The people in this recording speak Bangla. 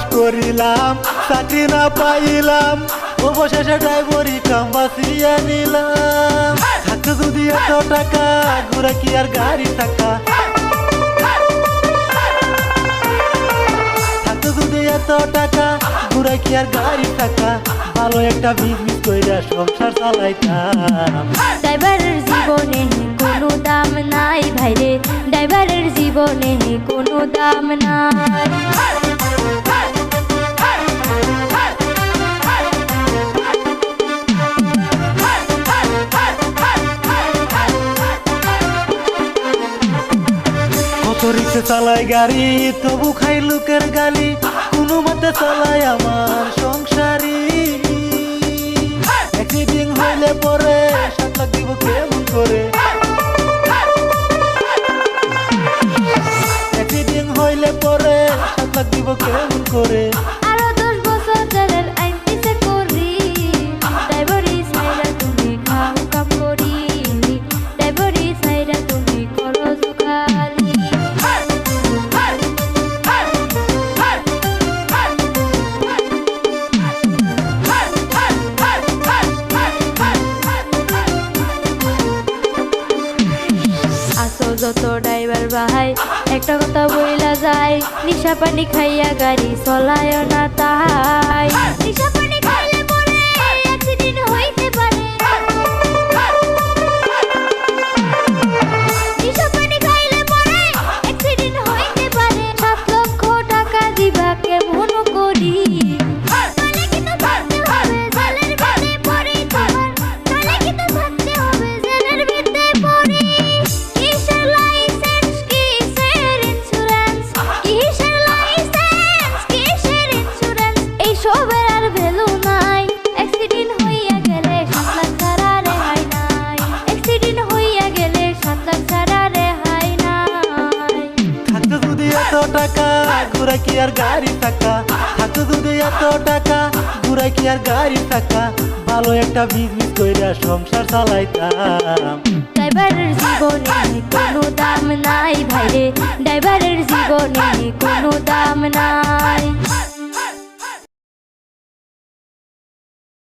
ছিলাম চাকরি না পাইলাম। অবশেষে ড্রাইভারি কাম বাঁচিয়ে নিলাম। থাকতো যদি এত টাকা ঘুরে কি আর গাড়ি টাকা থাকতো যদি এত টাকা ঘুরে কি আর গাড়ি টাকা ভালো একটা বিজনেস কইরা সংসার চালাইতাম। ড্রাইভারের জীবনে কোনো দাম নাই ভাইরে। ড্রাইভারের জীবনে কোনো দাম নাই। চালাই গাড়ি তবু খাই লোকের গালি। কোনো মতে চালাই আমার সংসারী। একদিন হইলে পরে যত ড্রাইভার ভাই একটা কথা বইলা যায় নিশা পানি খাইয়া গাড়ি চলায় না তাই ঘুরে কি আর গাড়ি টাকা থাকতো যদি এত টাকা ঘুরে কি আর গাড়ি টাকা ভালো একটা বিজনেস কইরা সংসার চালাইতাম। ড্রাইভারের জীবনে কোনো দাম নাই ভাইরে। ড্রাইভারের জীবনে কোনো দাম নাই।